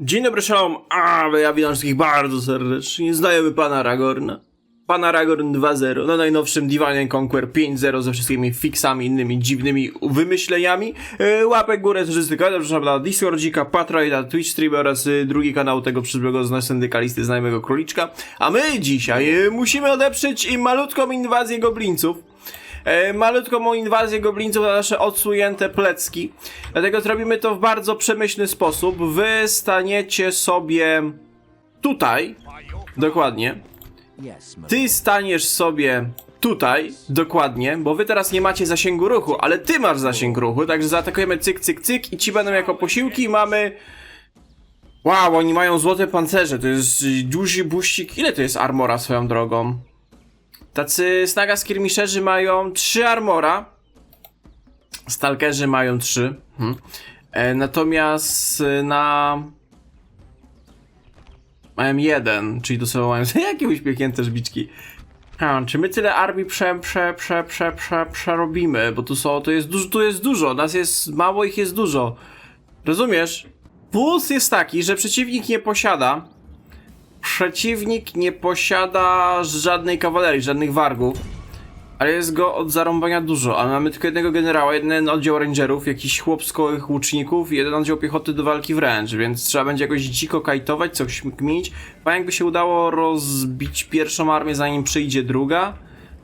Dzień dobry, shalom, a ja witam wszystkich bardzo serdecznie. Znajemy pana Aragorna. Pan Aragorn 2.0 na najnowszym Divine Conquer 5.0 ze wszystkimi fixami, innymi dziwnymi wymyśleniami. E, łapek górę, wszyscy kanał, zapraszam na Discordzika, Patreona, Twitch Stream oraz e, drugi kanał tego przyszłego z syndykalisty znajomego króliczka. A my dzisiaj e, musimy odeprzeć im malutką inwazję goblińców. E, malutką inwazję goblińców na nasze odsunięte plecki. Dlatego zrobimy to w bardzo przemyślny sposób. Wy staniecie sobie tutaj. Dokładnie. Ty staniesz sobie tutaj, dokładnie, bo wy teraz nie macie zasięgu ruchu, ale ty masz zasięg ruchu, także zaatakujemy cyk, cyk, cyk i ci będą jako posiłki mamy... Wow, oni mają złote pancerze, to jest duży buścik. Ile to jest armora swoją drogą? Tacy snaga skirmiszerzy mają 3 armora. Stalkerzy mają 3. Hmm. E, natomiast y, na... Mają jeden, czyli to są mają jakie uśmiechnięte żbiczki. A, czy my tyle armii prze, prze, prze, prze, prze, przerobimy? Bo tu są, to jest dużo, tu jest dużo, nas jest mało, ich jest dużo. Rozumiesz? Plus jest taki, że przeciwnik nie posiada przeciwnik nie posiada żadnej kawalerii, żadnych wargów. Ale jest go od zarąbania dużo, a mamy tylko jednego generała, jeden oddział rangerów, jakiś chłopskowych łuczników i jeden oddział piechoty do walki wręcz, więc trzeba będzie jakoś dziko kajtować, coś kminić. Fajnie jakby się udało rozbić pierwszą armię zanim przyjdzie druga.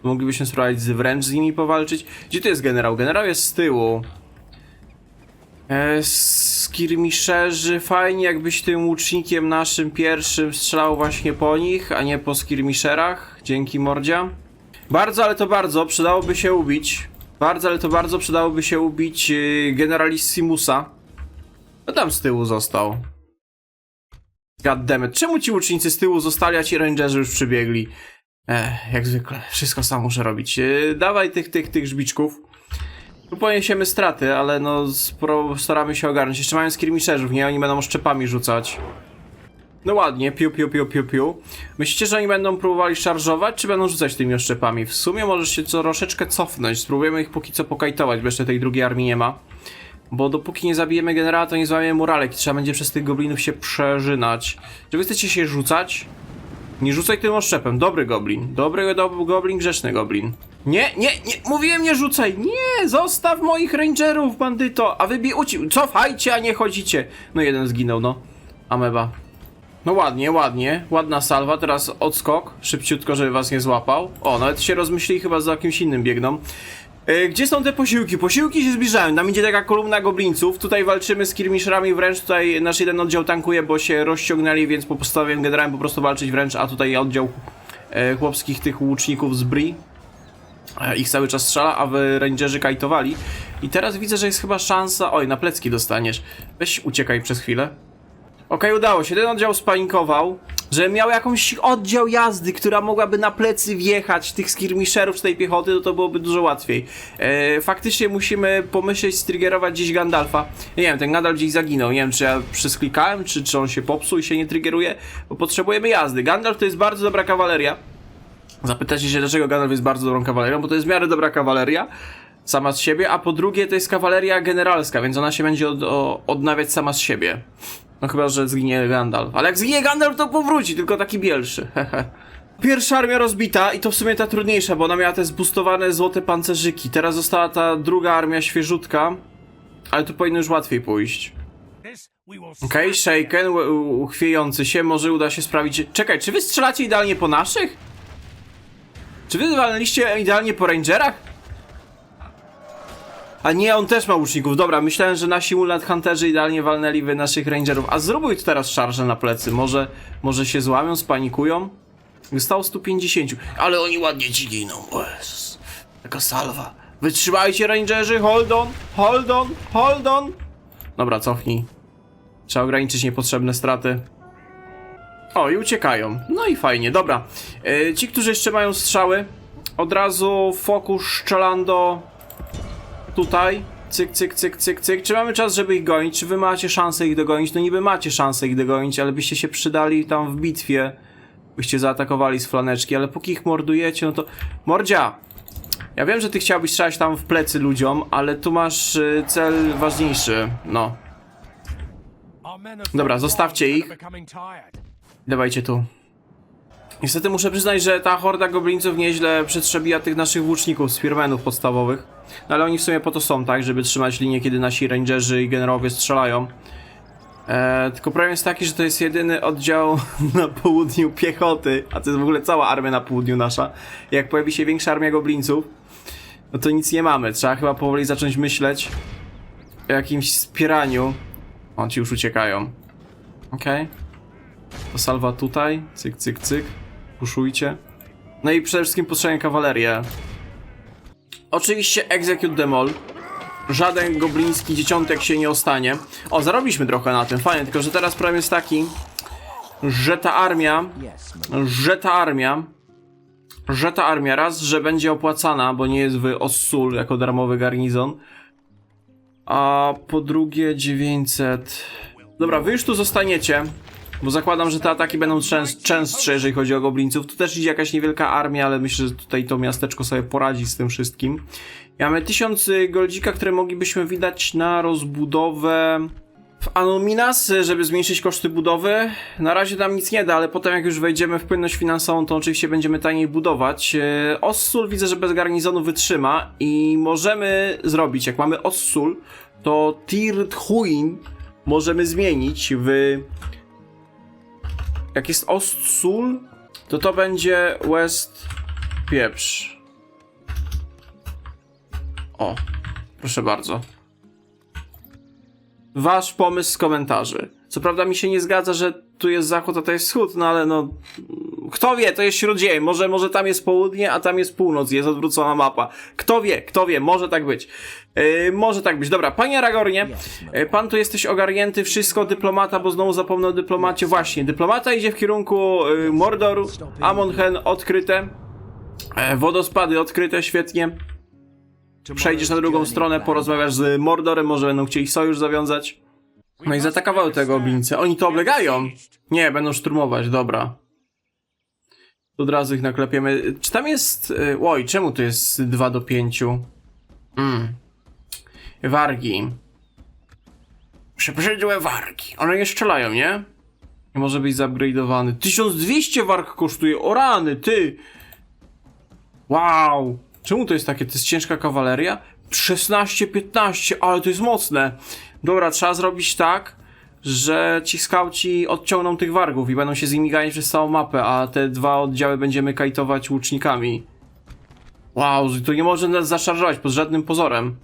Moglibyśmy spróbować z wręcz z nimi powalczyć. Gdzie tu jest generał? Generał jest z tyłu. E, skirmiszerzy, fajnie jakbyś tym łucznikiem naszym pierwszym strzelał właśnie po nich, a nie po skirmiszerach. Dzięki mordzia. Bardzo, ale to bardzo przydałoby się ubić. Bardzo, ale to bardzo przydałoby się ubić yy, generalissimusa. No tam z tyłu został. Goddammit, czemu ci łucznicy z tyłu zostali, a ci rangerzy już przybiegli? Ech, jak zwykle, wszystko sam muszę robić. Yy, dawaj tych, tych, tych żbiczków. Poniesiemy straty, ale no staramy się ogarnąć. Jeszcze mają skirmisherzów, nie? Oni będą szczepami rzucać. No ładnie, piu, piu, piu, piu, piu. Myślicie, że oni będą próbowali szarżować, czy będą rzucać tymi oszczepami? W sumie możesz się troszeczkę cofnąć. Spróbujemy ich póki co pokajtować, bo jeszcze tej drugiej armii nie ma. Bo dopóki nie zabijemy generała, to nie złamiemy muralek i trzeba będzie przez tych goblinów się przeżynać. Czy wy chcecie się rzucać? Nie rzucaj tym oszczepem. Dobry goblin. Dobry do, goblin, grzeczny goblin. Nie, nie, nie, mówiłem nie rzucaj. Nie, zostaw moich rangerów, bandyto. A wy bi uci... Cofajcie, a nie chodzicie. No jeden zginął, no. Ameba. No ładnie, ładnie. Ładna salwa. Teraz odskok. Szybciutko, żeby was nie złapał. O, nawet się rozmyślili chyba za jakimś innym biegną. E, Gdzie są te posiłki? Posiłki się zbliżają. Nam idzie taka kolumna goblińców. Tutaj walczymy z kirmiszerami wręcz. Tutaj nasz jeden oddział tankuje, bo się rozciągnęli, więc po postanowiłem generałem po prostu walczyć wręcz, a tutaj oddział e, chłopskich tych łuczników z Bri. Ich cały czas strzela, a wy rangerzy kajtowali. I teraz widzę, że jest chyba szansa... Oj, na plecki dostaniesz. Weź uciekaj przez chwilę. Okej, udało się. Ten oddział spanikował, że miał jakąś oddział jazdy, która mogłaby na plecy wjechać tych skirmisherów z tej piechoty, to, to byłoby dużo łatwiej. E, faktycznie musimy pomyśleć, striggerować gdzieś Gandalfa. Nie wiem, ten Gandalf gdzieś zaginął. Nie wiem, czy ja przysklikałem, czy, czy on się popsuł i się nie triggeruje, bo potrzebujemy jazdy. Gandalf to jest bardzo dobra kawaleria. Zapytacie się, dlaczego Gandalf jest bardzo dobrą kawalerią, bo to jest w miarę dobra kawaleria sama z siebie, a po drugie to jest kawaleria generalska, więc ona się będzie od, o, odnawiać sama z siebie. No chyba, że zginie Gandalf. Ale jak zginie Gandalf, to powróci, tylko taki bielszy. Pierwsza armia rozbita i to w sumie ta trudniejsza, bo ona miała te zbustowane złote pancerzyki. Teraz została ta druga armia świeżutka, ale tu powinno już łatwiej pójść. Okej, okay, Shaken, uchwiejący się, może uda się sprawić... Czekaj, czy wy strzelacie idealnie po naszych? Czy wy walnęliście idealnie po rangerach? A nie, on też ma łuczników. Dobra, myślałem, że nasi Mulat Hunterzy idealnie walnęli wy naszych rangerów. A zróbuj tu teraz szarżę na plecy. Może, może się złamią, spanikują? Zostało 150. Ale oni ładnie ci giną. Jezus. Taka salwa. Wytrzymajcie, rangerzy. Hold on, hold on, hold on. Dobra, cofnij. Trzeba ograniczyć niepotrzebne straty. O, i uciekają. No i fajnie, dobra. E, ci, którzy jeszcze mają strzały, od razu fokus strzelando tutaj. Cyk, cyk, cyk, cyk, cyk. Czy mamy czas, żeby ich gonić? Czy wy macie szansę ich dogonić? No niby macie szansę ich dogonić, ale byście się przydali tam w bitwie. Byście zaatakowali z flaneczki, ale póki ich mordujecie, no to... Mordzia! Ja wiem, że ty chciałbyś strzelać tam w plecy ludziom, ale tu masz y, cel ważniejszy. No. Dobra, zostawcie ich. Dawajcie tu. Niestety muszę przyznać, że ta horda goblińców nieźle przetrzebiła tych naszych włóczników, spearmenów podstawowych. No ale oni w sumie po to są, tak? Żeby trzymać linię, kiedy nasi rangerzy i generałowie strzelają. E, tylko problem jest taki, że to jest jedyny oddział na południu piechoty, a to jest w ogóle cała armia na południu nasza. Jak pojawi się większa armia goblińców, no to nic nie mamy. Trzeba chyba powoli zacząć myśleć o jakimś wspieraniu. O, ci już uciekają. Okej. To salwa tutaj. Cyk, cyk, cyk. Puszujcie. No i przede wszystkim postrzelam kawalerię. Oczywiście execute demol. Żaden gobliński dzieciątek się nie ostanie. O, zarobiliśmy trochę na tym, fajnie, tylko że teraz problem jest taki, że ta armia, że ta armia, że ta armia raz, że będzie opłacana, bo nie jest w Ossul jako darmowy garnizon, a po drugie 900... Dobra, wy już tu zostaniecie, bo zakładam, że te ataki będą częst, częstsze, jeżeli chodzi o goblińców. Tu też idzie jakaś niewielka armia, ale myślę, że tutaj to miasteczko sobie poradzi z tym wszystkim. Mamy 1000 goldzika, które moglibyśmy wydać na rozbudowę w Anominas, żeby zmniejszyć koszty budowy. Na razie nam nic nie da, ale potem jak już wejdziemy w płynność finansową, to oczywiście będziemy taniej budować. E, Ossul widzę, że bez garnizonu wytrzyma i możemy zrobić, jak mamy Ossul, to Tirthuin możemy zmienić w... Jak jest Ossul, to to będzie West Pieprz. O, proszę bardzo. Wasz pomysł z komentarzy. Co prawda mi się nie zgadza, że tu jest zachód, a to jest wschód, no ale no... Kto wie, to jest śródziemie. Może, może tam jest południe, a tam jest północ, jest odwrócona mapa. Kto wie, kto wie, może tak być. Yy, może tak być. Dobra, panie Aragornie, yy, pan tu jesteś ogarnięty, wszystko dyplomata, bo znowu zapomnę o dyplomacie. Właśnie, dyplomata idzie w kierunku yy, Mordoru, Amonhen odkryte, yy, wodospady odkryte, świetnie. Przejdziesz na drugą stronę, porozmawiasz z Mordorem, może będą chcieli sojusz zawiązać. No i zaatakowały tego oblińce. Oni to oblegają! Nie, będą szturmować, dobra. Od razu ich naklepiemy. Czy tam jest... y, Oj, czemu tu jest 2 do 5? Mm. Wargi. Przebrzydłe wargi. One nie strzelają, nie? Nie może być zupgrade'owany. 1200 warg kosztuje. O rany, ty! Wow! Czemu to jest takie? To jest ciężka kawaleria? 16-15, ale to jest mocne. Dobra, trzeba zrobić tak, że ci skauci odciągną tych wargów i będą się z nimi ganiać przez całą mapę, a te dwa oddziały będziemy kajtować łucznikami. Wow, to nie może nas zaszarżować pod żadnym pozorem.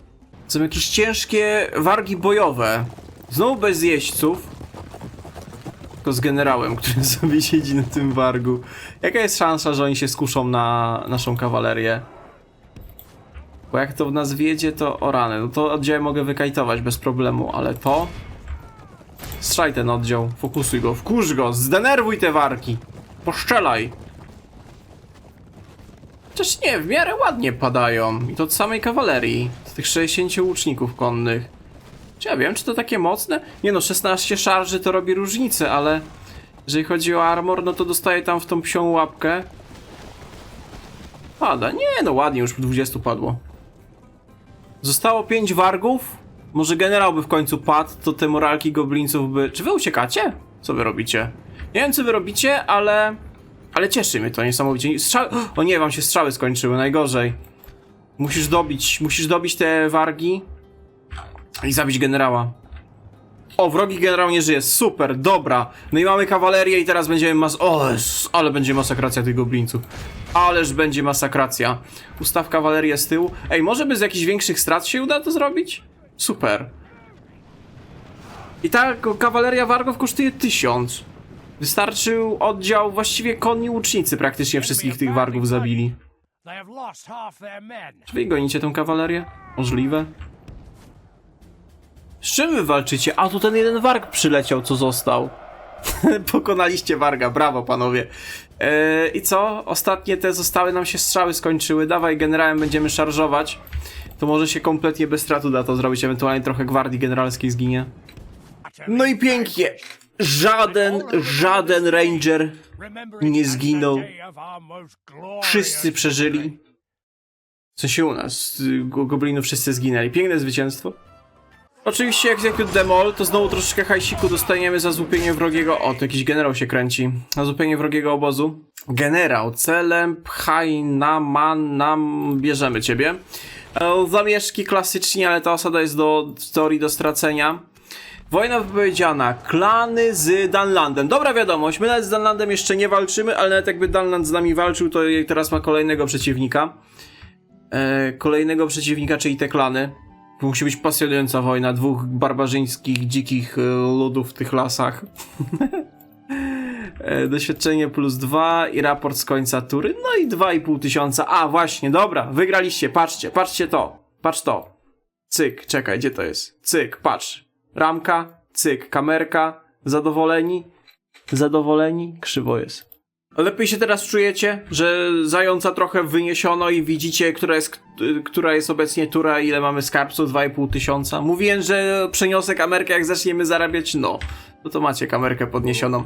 Są jakieś ciężkie wargi bojowe. Znowu bez jeźdźców. Tylko z generałem, który sobie siedzi na tym wargu. Jaka jest szansa, że oni się skuszą na naszą kawalerię? Bo jak to w nas wiedzie, to o rany. No to oddział mogę wykajtować bez problemu, ale to... Strzelaj ten oddział, fokusuj go, wkurz go, zdenerwuj te warki. Poszczelaj. Chociaż nie, w miarę ładnie padają. I to od samej kawalerii. Z tych 60 łuczników konnych. Czy ja wiem, czy to takie mocne? Nie no, 16 szarży to robi różnicę, ale... Jeżeli chodzi o armor, no to dostaje tam w tą psią łapkę. Pada. Nie, no ładnie, już 20 padło. Zostało 5 wargów. Może generał by w końcu padł, to te moralki goblińców by... Czy wy uciekacie? Co wy robicie? Nie wiem, co wy robicie, ale... Ale cieszy mnie to niesamowicie. Strzały... O nie, wam się strzały skończyły, najgorzej. Musisz dobić, musisz dobić te wargi i zabić generała. O, wrogi generał nie żyje, super, dobra. No i mamy kawalerię i teraz będziemy mas... O, ale będzie masakracja tych goblińców. Ależ będzie masakracja. Ustaw kawalerię z tyłu. Ej, może bez jakichś większych strat się uda to zrobić? Super. I ta ko- kawaleria wargów kosztuje tysiąc. Wystarczył oddział, właściwie konni łucznicy praktycznie wszystkich tych wargów zabili. Czy wy gonicie tą kawalerię? Możliwe. Z czym wy walczycie? A tu ten jeden warg przyleciał, co został. Pokonaliście warga, brawo panowie. Eee, I co? Ostatnie te zostały, nam się strzały skończyły. Dawaj, generałem będziemy szarżować. To może się kompletnie bez stratu da to zrobić, ewentualnie trochę gwardii generalskiej zginie. No i pięknie! Żaden, żaden ranger nie zginął. Wszyscy przeżyli. W sensie u nas, y, go- goblinów wszyscy zginęli. Piękne zwycięstwo. Oczywiście Execute Demol, to znowu troszeczkę hajsiku dostaniemy za złupienie wrogiego... O, to jakiś generał się kręci. Za złupienie wrogiego obozu. Generał, celem pchaj nam, nam, bierzemy ciebie. E, Zamieszki klasycznie, ale ta osada jest do, w teorii do stracenia. Wojna wypowiedziana. Klany z Danlandem. Dobra wiadomość, my nawet z Danlandem jeszcze nie walczymy, ale nawet jakby Danland z nami walczył, to teraz ma kolejnego przeciwnika. E, kolejnego przeciwnika, czyli te klany. Musi być pasjonująca wojna dwóch barbarzyńskich, dzikich e, ludów w tych lasach. E, Doświadczenie plus dwa i raport z końca tury. No i dwa i pół tysiąca. A, właśnie, dobra, wygraliście. Patrzcie, patrzcie to. Patrz to. Cyk, czekaj, gdzie to jest? Cyk, patrz. Ramka, cyk, kamerka. Zadowoleni? Zadowoleni? Krzywo jest. Lepiej się teraz czujecie, że zająca trochę wyniesiono i widzicie, która jest, która jest obecnie tura, ile mamy skarbców, 2,5 tysiąca. Mówiłem, że przeniosę kamerkę, jak zaczniemy zarabiać, no. No to macie kamerkę podniesioną.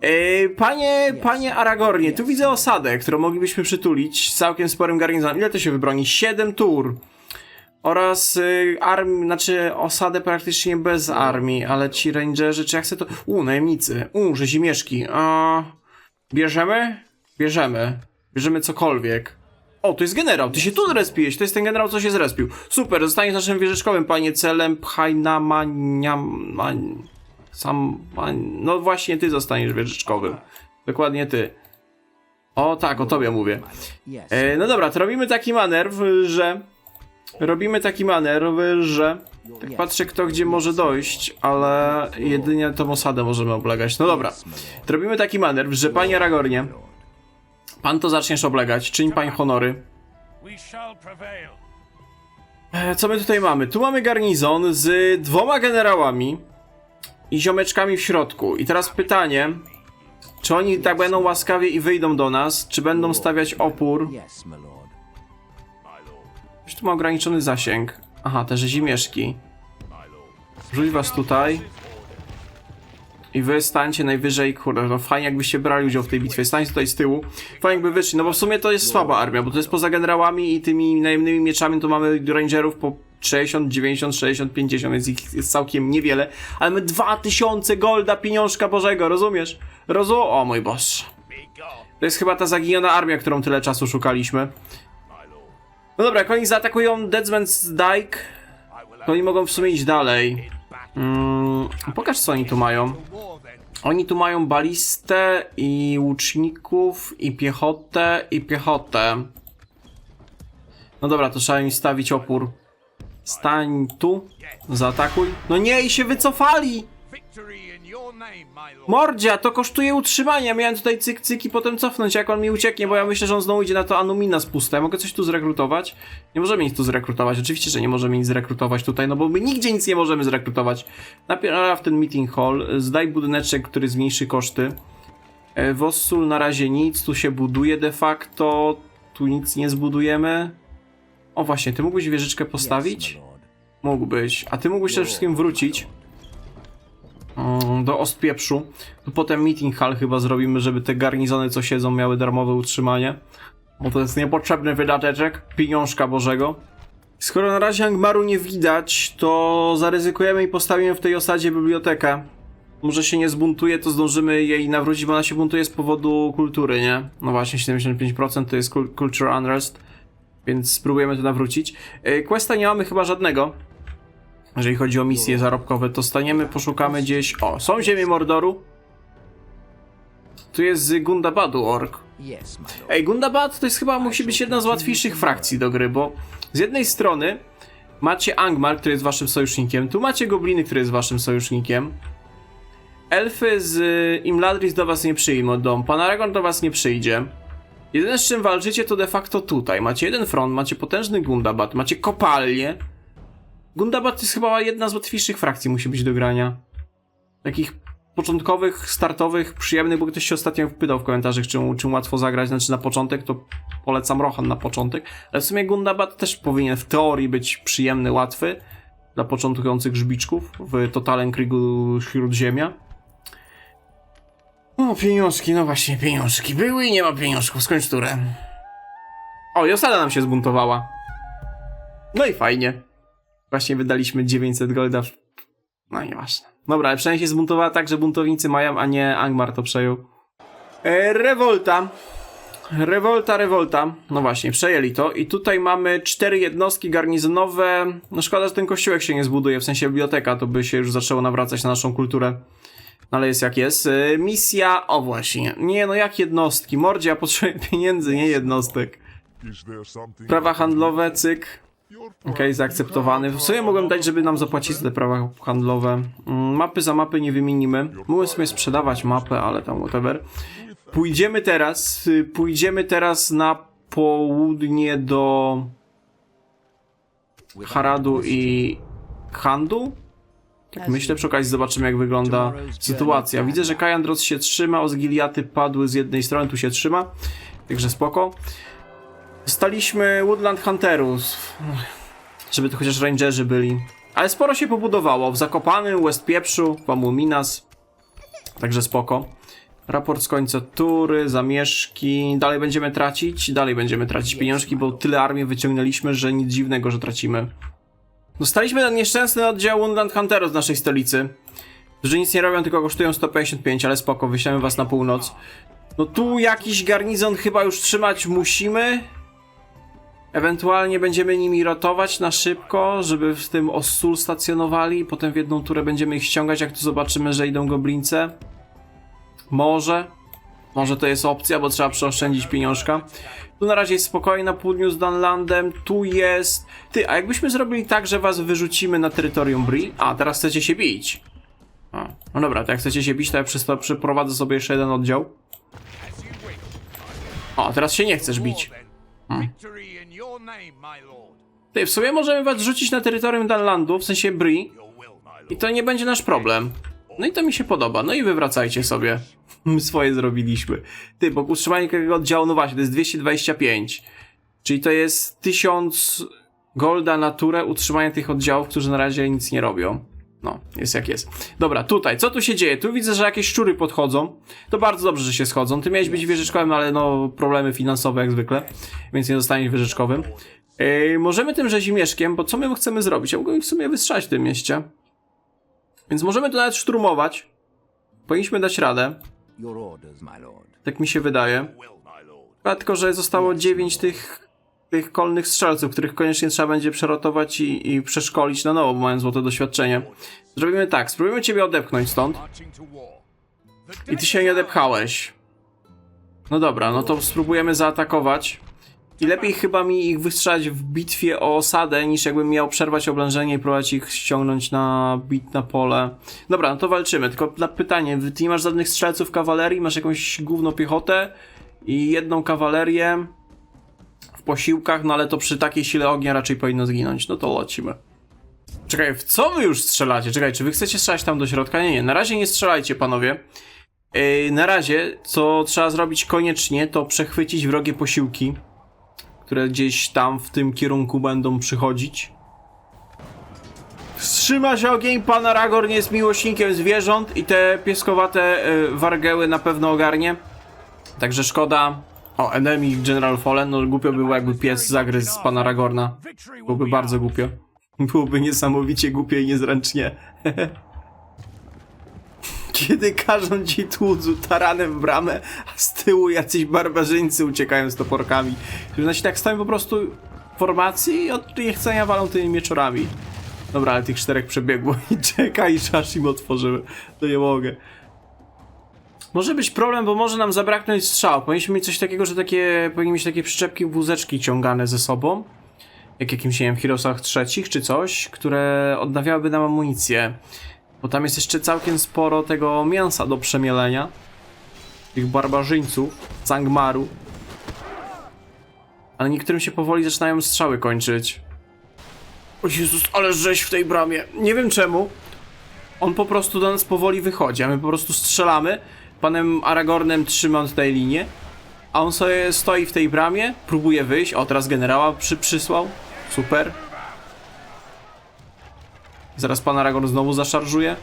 E, panie, panie Aragornie, tu widzę osadę, którą moglibyśmy przytulić z całkiem sporym garnizonem. Ile to się wybroni? 7 tur. Oraz y, znaczy osadę praktycznie bez armii, ale ci rangerzy, czy ja chcę to... U, najemnicy. U, rzezimieszki. A... Bierzemy? Bierzemy. Bierzemy cokolwiek. O, to jest generał, ty się tu zrespiłeś, to jest ten generał, co się zrespił. Super, zostaniesz naszym wieżyczkowym, panie celem Pchajnamaniam... Sam... No właśnie, ty zostaniesz wieżyczkowym. Dokładnie ty. O tak, o tobie mówię. E, no dobra, to robimy taki manewr, że... Robimy taki manewr, że... Tak patrzę kto gdzie może dojść, ale jedynie tą osadę możemy oblegać. No dobra, to robimy taki manewr, że panie Aragornie, pan to zaczniesz oblegać, czyń pań honory. E, co my tutaj mamy? Tu mamy garnizon z dwoma generałami i ziomeczkami w środku. I teraz pytanie, czy oni tak będą łaskawie i wyjdą do nas, czy będą stawiać opór? Już tu ma ograniczony zasięg. Aha, te rzezimieszki. Rzuć was tutaj. I wy stańcie najwyżej, kurde, no fajnie jakbyście brali udział w tej bitwie. Stańcie tutaj z tyłu. Fajnie jakby wyszli, no bo w sumie to jest słaba armia, bo to jest poza generałami i tymi najemnymi mieczami, to mamy rangerów po 60, 90, 60, 50, więc ich jest całkiem niewiele. Ale my 2000 golda pieniążka bożego, rozumiesz? Rozum... O mój Boże. To jest chyba ta zaginiona armia, którą tyle czasu szukaliśmy. No dobra, jak oni zaatakują Deadsman's Dyke, to oni mogą w sumie iść dalej. Mm, pokaż co oni tu mają. Oni tu mają balistę i łuczników i piechotę i piechotę. No dobra, to trzeba im stawić opór. Stań tu, zaatakuj. No nie, i się wycofali! Mordzia, to kosztuje utrzymanie. Miałem tutaj cyk, cyk i potem cofnąć, jak on mi ucieknie, bo ja myślę, że on znowu idzie na to Anumina z puste. Mogę coś tu zrekrutować? Nie możemy nic tu zrekrutować. Oczywiście, że nie możemy nic zrekrutować tutaj, no bo my nigdzie nic nie możemy zrekrutować. Najpierw w ten meeting hall, zdaj budyneczek, który zmniejszy koszty. E, Wossul na razie nic, tu się buduje de facto, tu nic nie zbudujemy. O właśnie, ty mógłbyś wieżyczkę postawić? Mógłbyś. A ty mógłbyś przede wszystkim wrócić do Ostpieprzu. Potem meeting hall chyba zrobimy, żeby te garnizony, co siedzą, miały darmowe utrzymanie. Bo to jest niepotrzebny wydateczek. Pieniążka Bożego. Skoro na razie Angmaru nie widać, to zaryzykujemy i postawimy w tej osadzie bibliotekę. Może się nie zbuntuje, to zdążymy jej nawrócić, bo ona się buntuje z powodu kultury, nie? No właśnie, 75% to jest cul- culture unrest, więc spróbujemy to nawrócić. Yy, Questa nie mamy chyba żadnego. Jeżeli chodzi o misje zarobkowe, to staniemy, poszukamy gdzieś... O, są ziemie Mordoru. Tu jest Gundabadu ork. Ej, Gundabad to jest chyba musi być jedna z łatwiejszych frakcji do gry, bo z jednej strony macie Angmar, który jest waszym sojusznikiem, tu macie Gobliny, który jest waszym sojusznikiem. Elfy z y, Imladris do was nie przyjdą, Pan Aragorn do was nie przyjdzie. Jedyne z czym walczycie to de facto tutaj. Macie jeden front, macie potężny Gundabad, macie kopalnię. Gundabad to jest chyba jedna z łatwiejszych frakcji musi być do grania. Takich początkowych, startowych, przyjemnych, bo ktoś się ostatnio pytał w komentarzach, czym, czym łatwo zagrać, znaczy na początek, to polecam Rohan na początek, ale w sumie Gundabad też powinien w teorii być przyjemny, łatwy dla początkujących żbiczków w Totalem Krigu Śródziemia. O, pieniążki, no właśnie, pieniążki. Były i nie ma pieniążków, skończ turę. O, i osada nam się zbuntowała. No i fajnie. Właśnie wydaliśmy 900 golda. W... No nieważne. Dobra, ale przynajmniej się zbuntowała tak, że buntownicy mają, a nie Angmar to przejął. E, rewolta. Rewolta, rewolta. No właśnie, przejęli to. I tutaj mamy cztery jednostki garnizonowe. No szkoda, że ten kościółek się nie zbuduje, w sensie biblioteka, to by się już zaczęło nawracać na naszą kulturę. No ale jest jak jest. E, misja, o właśnie. Nie no, jak jednostki? Mordzie, ja potrzebuję pieniędzy, nie jednostek. Prawa handlowe, cyk. Okej, zaakceptowany. W sumie mogłem dać, żeby nam zapłacić za te prawa handlowe. Mm, Mapy za mapy nie wymienimy. Mogłem sobie sprzedawać mapę, ale tam whatever. Pójdziemy teraz, y, pójdziemy teraz na południe do Haradu i Handu? Tak myślę, przy okazji zobaczymy jak wygląda sytuacja. Widzę, że Kajandros się trzyma, Osgiliaty padły z jednej strony, tu się trzyma. Także spoko. Dostaliśmy Woodland Hunterów, żeby to chociaż rangerzy byli. Ale sporo się pobudowało. W Zakopanym, West Pieprzu, Pamuminas. Także spoko. Raport z końca tury, zamieszki. Dalej będziemy tracić? Dalej będziemy tracić pieniążki, bo tyle armii wyciągnęliśmy, że nic dziwnego, że tracimy. Dostaliśmy ten nieszczęsny oddział Woodland Hunterów z naszej stolicy. Którzy nic nie robią, tylko kosztują 155, ale spoko, wyślemy was na północ. No tu jakiś garnizon chyba już trzymać musimy. Ewentualnie będziemy nimi rotować na szybko, żeby w tym Ossul stacjonowali. Potem w jedną turę będziemy ich ściągać, jak tu zobaczymy, że idą goblince. Może. Może to jest opcja, bo trzeba przeoszczędzić pieniążka. Tu na razie jest spokojnie na południu z Dunlandem. Tu jest... Ty, a jakbyśmy zrobili tak, że was wyrzucimy na terytorium Bri? A, teraz chcecie się bić. A, no dobra, to jak chcecie się bić, to ja to przyprowadzę sobie jeszcze jeden oddział. O, teraz się nie chcesz bić. Lord. Ty, w sumie możemy was rzucić na terytorium Dunlandu, w sensie lord. i to nie będzie nasz problem. No i to mi się podoba. No i wywracajcie sobie. My swoje zrobiliśmy. Ty, bo utrzymanie takiego oddziału, no właśnie, to jest 225. Czyli to jest 1000 golda na turę utrzymania tych oddziałów, którzy na razie nic nie robią. No, jest jak jest. Dobra, tutaj, co tu się dzieje? Tu widzę, że jakieś szczury podchodzą. To bardzo dobrze, że się schodzą. Ty miałeś być wieżyczkowym, ale no, problemy finansowe jak zwykle, więc nie zostaniesz wieżyczkowym. Yy, możemy tym rzezimieszkiem, bo co my chcemy zrobić? Ja mogę ich w sumie wystrzać w tym mieście. Więc możemy to nawet szturmować. Powinniśmy dać radę. Tak mi się wydaje. A tylko, że zostało 9 tych, tych kolnych strzelców, których koniecznie trzeba będzie przerotować i, i przeszkolić na nowo, bo mają złote doświadczenie. Zrobimy tak, spróbujemy ciebie odepchnąć stąd. I ty się nie odepchałeś. No dobra, no to spróbujemy zaatakować. I lepiej chyba mi ich wystrzelać w bitwie o osadę, niż jakbym miał przerwać oblężenie i próbować ich ściągnąć na bit na pole. Dobra, no to walczymy. Tylko na pytanie, ty nie masz żadnych strzelców kawalerii, masz jakąś główną piechotę i jedną kawalerię w posiłkach, no ale to przy takiej sile ognia raczej powinno zginąć. No to lecimy. Czekaj, w co wy już strzelacie? Czekaj, czy wy chcecie strzelać tam do środka? Nie, nie, na razie nie strzelajcie, panowie. Yy, na razie, co trzeba zrobić koniecznie, to przechwycić wrogie posiłki, które gdzieś tam w tym kierunku będą przychodzić. Wstrzyma się ogień, pan Aragorn jest miłośnikiem zwierząt i te pieskowate yy, wargeły na pewno ogarnie. Także szkoda. O, enemy General Fallen, no głupio było jakby pies zagryzł pana Aragorna. Byłoby bardzo głupio. Byłoby niesamowicie głupio i niezręcznie. Kiedy każą ci tłudzu taranem w bramę, a z tyłu jacyś barbarzyńcy uciekają z toporkami. Nasi tak stoją po prostu w formacji i od niechcenia walą tymi mieczorami. Dobra, ale tych czterech przebiegło i czeka i aż im otworzyły. To nie mogę. Może być problem, bo może nam zabraknąć strzał. Powinniśmy mieć coś takiego, że takie, powinni mieć takie przyczepki, wózeczki ciągane ze sobą jak jakimś, nie wiem, Heroesach trzecich czy coś, które odnawiałyby nam amunicję. Bo tam jest jeszcze całkiem sporo tego mięsa do przemielenia. Tych barbarzyńców, Sangmaru. Ale niektórym się powoli zaczynają strzały kończyć. O Jezus, ale żeś w tej bramie. Nie wiem czemu. On po prostu do nas powoli wychodzi, a my po prostu strzelamy. Panem Aragornem trzymam tutaj linię. A on sobie stoi w tej bramie, próbuje wyjść. O, teraz generała przy, przysłał. Super. Zaraz pan Aragorn znowu zaszarżuje.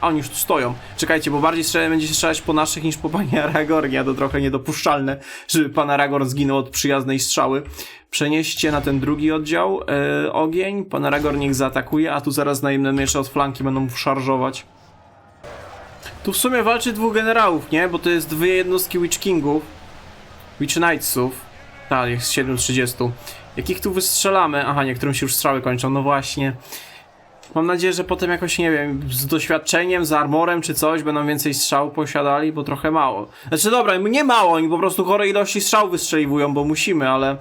A oni już tu stoją. Czekajcie, bo bardziej strzelać będzie strzelać po naszych niż po panie Aragornie, a to trochę niedopuszczalne, żeby pan Aragorn zginął od przyjaznej strzały. Przenieście na ten drugi oddział e, ogień, pan Aragorn niech zaatakuje, a tu zaraz najemne miecze od flanki będą szarżować. Tu w sumie walczy dwóch generałów, nie? Bo to jest dwie jednostki Witch Kingów. Witch Knightsów. Tak, jest 730. Jakich tu wystrzelamy? Aha, niektórym się już strzały kończą, no właśnie. Mam nadzieję, że potem jakoś, nie wiem, z doświadczeniem, z armorem czy coś, będą więcej strzał posiadali, bo trochę mało. Znaczy dobra, nie mało, oni po prostu chore ilości strzał wystrzeliwują, bo musimy, ale...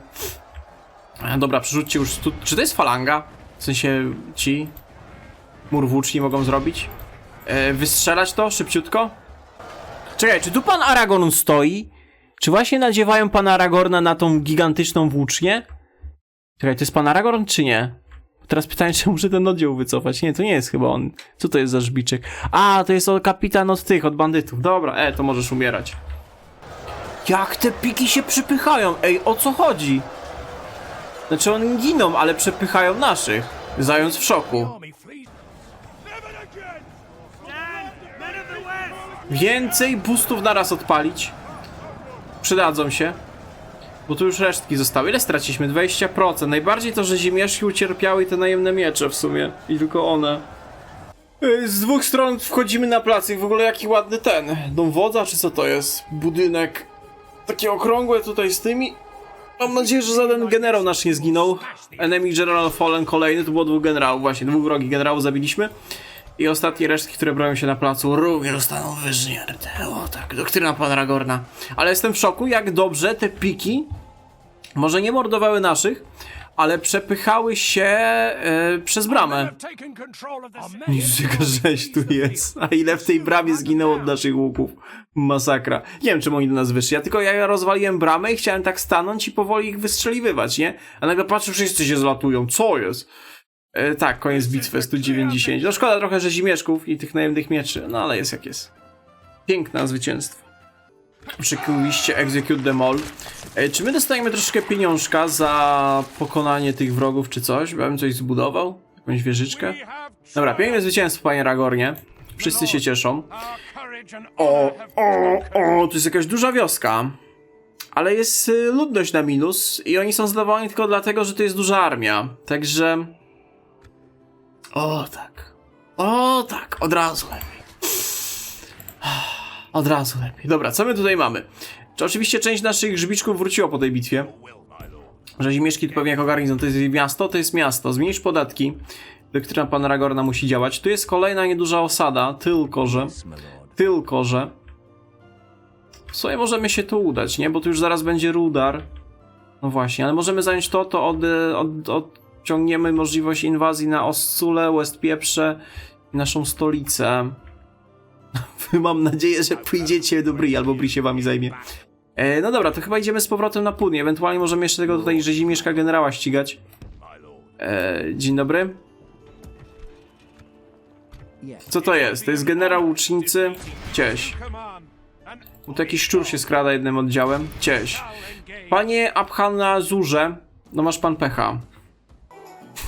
Dobra, przerzućcie już tu... Czy to jest falanga? W sensie ci... Mur włóczni mogą zrobić? E, wystrzelać to szybciutko? Czekaj, czy tu pan Aragorn stoi? Czy właśnie nadziewają pana Aragorna na tą gigantyczną włócznię? Czekaj, to jest pan Aragorn czy nie? Teraz pytanie, czy muszę ten oddział wycofać? Nie, to nie jest chyba on. Co to jest za żbiczek? A, to jest o kapitan od tych, od bandytów. Dobra, e, to możesz umierać. Jak te piki się przypychają? Ej, o co chodzi? Znaczy oni giną, ale przepychają naszych. Zając w szoku. Więcej boostów naraz odpalić. Przydadzą się. Bo tu już resztki zostały. Ile straciliśmy? 20%. Najbardziej to, że ziemieszki ucierpiały i te najemne miecze w sumie. I tylko one. Ej, Z dwóch stron wchodzimy na plac i w ogóle jaki ładny ten. Dom wodza, czy co to jest? Budynek. Takie okrągłe tutaj z tymi. Mam nadzieję, że żaden generał nasz nie zginął. Enemy General Fallen kolejny, to było dwóch generałów, właśnie, dwóch wrogich generałów zabiliśmy. I ostatnie resztki, które bronią się na placu, również zostaną wyżnięte. O tak, doktryna pana Ragorna. Ale jestem w szoku, jak dobrze te piki, może nie mordowały naszych, ale przepychały się e, przez bramę. Jaka rzeź tu jest. A ile w tej bramie zginęło od naszych łuków. Masakra. Nie wiem, czemu oni do nas wyszli. Ja tylko ja rozwaliłem bramę i chciałem tak stanąć i powoli ich wystrzeliwywać, nie? A nagle patrzę, wszyscy się zlatują. Co jest? E, tak, koniec bitwy, 190. No szkoda trochę, że zimieszków i tych najemnych mieczy, no ale jest jak jest. Piękne zwycięstwo. Przykuliście Execute them all. E, czy my dostajemy troszkę pieniążka za pokonanie tych wrogów czy coś? Bo ja bym coś zbudował? Jakąś wieżyczkę? Dobra, piękne zwycięstwo, panie Ragornie. Wszyscy się cieszą. O, o, o, to jest jakaś duża wioska. Ale jest y, ludność na minus i oni są zadowoleni tylko dlatego, że to jest duża armia. Także... O tak. O tak, od razu lepiej. Od razu lepiej. Dobra, co my tutaj mamy? Czy oczywiście część naszych grzbiczków wróciła po tej bitwie. lord. Rzezimieszki to pewnie jako garnizon, to jest miasto, to jest miasto. Zmniejsz podatki, doktryna pana Ragorna musi działać. Tu jest kolejna nieduża osada, tylko że... Tylko, że... W sumie możemy się tu udać, nie? Bo tu już zaraz będzie Rudar. No właśnie, ale możemy zająć to, to od, od, odciągniemy możliwość inwazji na Ossule, West Pieprze i naszą stolicę. Mam nadzieję, że pójdziecie do Bri, albo Bri się wami zajmie. E, no dobra, to chyba idziemy z powrotem na południe. Ewentualnie możemy jeszcze tego tutaj rzezimieszka generała ścigać. E, dzień dobry. Co to jest? To jest generał łucznicy? Cześć. Command. And Tu taki szczur się skrada jednym oddziałem. Cześć. Panie Abhanazurze, no masz pan pecha.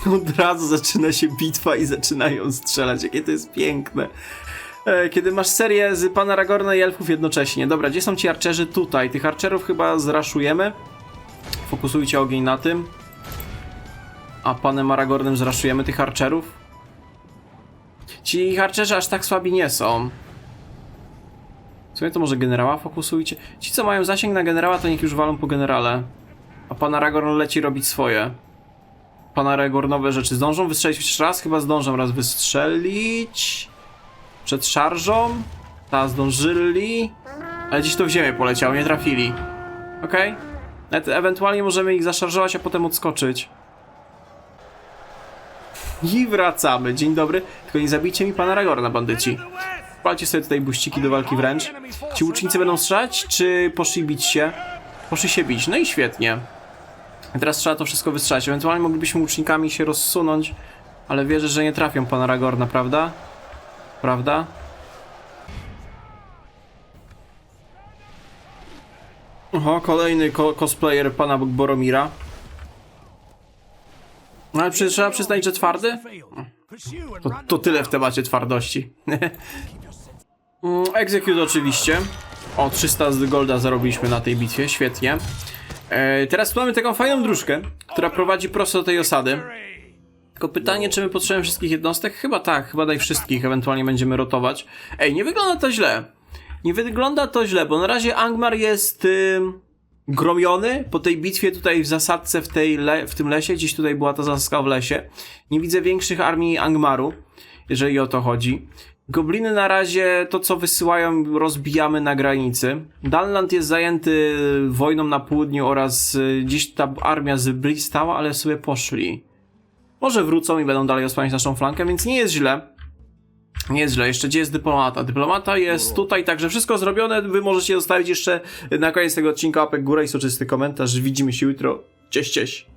Od razu zaczyna się bitwa i zaczynają strzelać. Jakie to jest piękne. E, Kiedy masz serię z pana Ragorna i elfów jednocześnie. Dobra, gdzie są ci archerzy? Tutaj. Tych archerów chyba zraszujemy. Fokusujcie ogień na tym. A panem Aragornem zraszujemy tych archerów. Ci archerzy aż tak słabi nie są. W sumie to może generała fokusujcie. Ci, co mają zasięg na generała, to niech już walą po generale. A pan Aragorn leci robić swoje. Pan Aragornowe rzeczy zdążą wystrzelić jeszcze raz? Chyba zdążą raz wystrzelić. Przed szarżą. Ta zdążyli. Ale gdzieś to w ziemię poleciało, nie trafili. Okej. Nawet Ewentualnie możemy ich zaszarżować, a potem odskoczyć. I wracamy. Dzień dobry. Tylko nie zabijcie mi pana Aragorna, bandyci. Palcie sobie tutaj buściki do walki wręcz. Ci łucznicy będą strzelać, czy poszli bić się? Poszli się bić, no i świetnie. Teraz trzeba to wszystko wystrzelać. Ewentualnie moglibyśmy łucznikami się rozsunąć, ale wierzę, że nie trafią pana Ragorna, prawda? Prawda? Oho, kolejny ko cosplayer pana Boromira. No ale przy, trzeba przyznać, że twardy? To, to tyle w temacie twardości. Mm, Execute oczywiście. O, 300 z golda zarobiliśmy na tej bitwie, świetnie. E, teraz tu mamy taką fajną dróżkę, która prowadzi prosto do tej osady. Tylko pytanie, czy my potrzebujemy wszystkich jednostek? Chyba tak, chyba daj wszystkich, ewentualnie będziemy rotować. Ej, nie wygląda to źle. Nie wygląda to źle, bo na razie Angmar jest ym, gromiony po tej bitwie tutaj w zasadce w, tej w tym lesie. Gdzieś tutaj była ta zasadzka w lesie. Nie widzę większych armii Angmaru, jeżeli o to chodzi. Gobliny na razie to, co wysyłają, rozbijamy na granicy. Danland jest zajęty wojną na południu oraz y, gdzieś ta armia z stała, ale sobie poszli. Może wrócą i będą dalej osłaniać naszą flankę, więc nie jest źle. Nie jest źle. Jeszcze gdzie jest dyplomata? Dyplomata jest tutaj, także wszystko zrobione. Wy możecie zostawić jeszcze na koniec tego odcinka łapek górę i soczysty komentarz. Widzimy się jutro. Cześć, cześć.